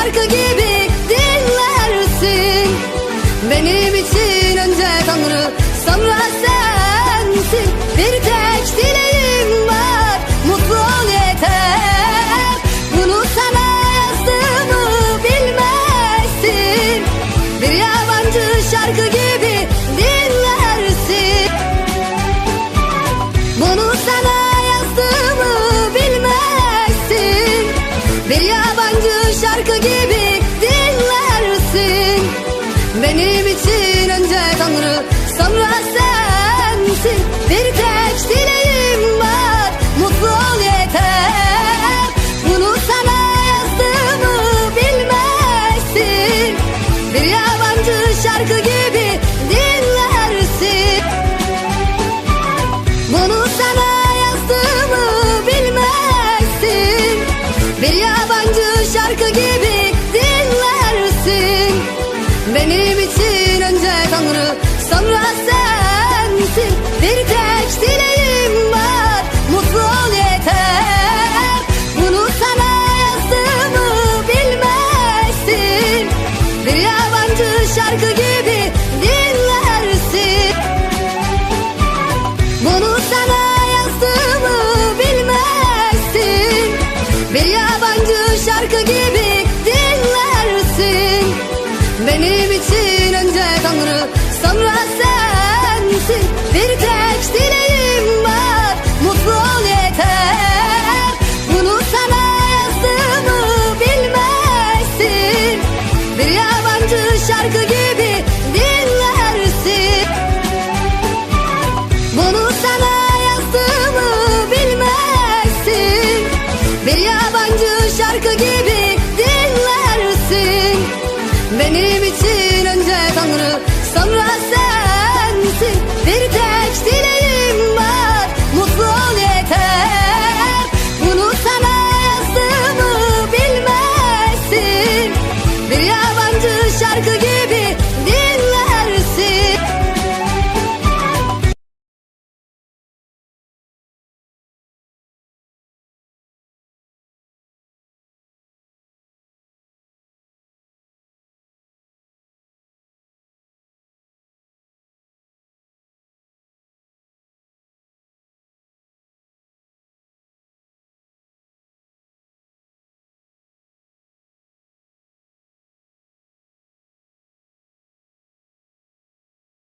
şarkı gibi. yabancı şarkı gibi dinlersin. Bunu sana yazdığımı bilmezsin. Bir yabancı şarkı gibi dinlersin. Benim için Bir yabancı şarkı gibi dinlersin. Benim için Bir tek dileğim var mutlu ol yeter. Bunu sana yazdığımı bilmezsin. Bir yabancı şarkı gibi